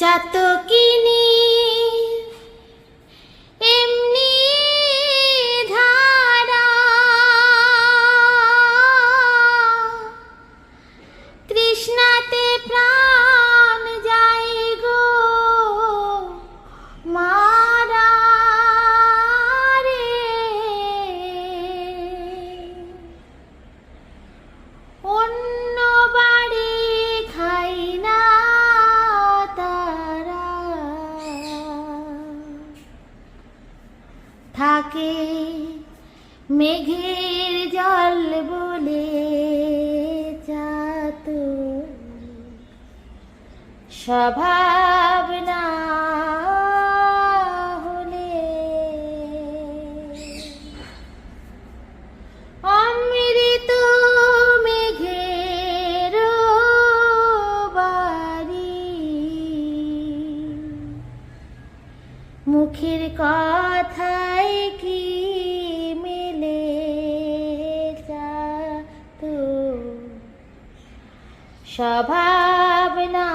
চাতকিনি। এমনি ধারা তৃষ্ণাতে প্রাণ থাকে মেঘের জল বলে স্বভাব না মুখের কথায় কি মেলে তো? স্বভাব না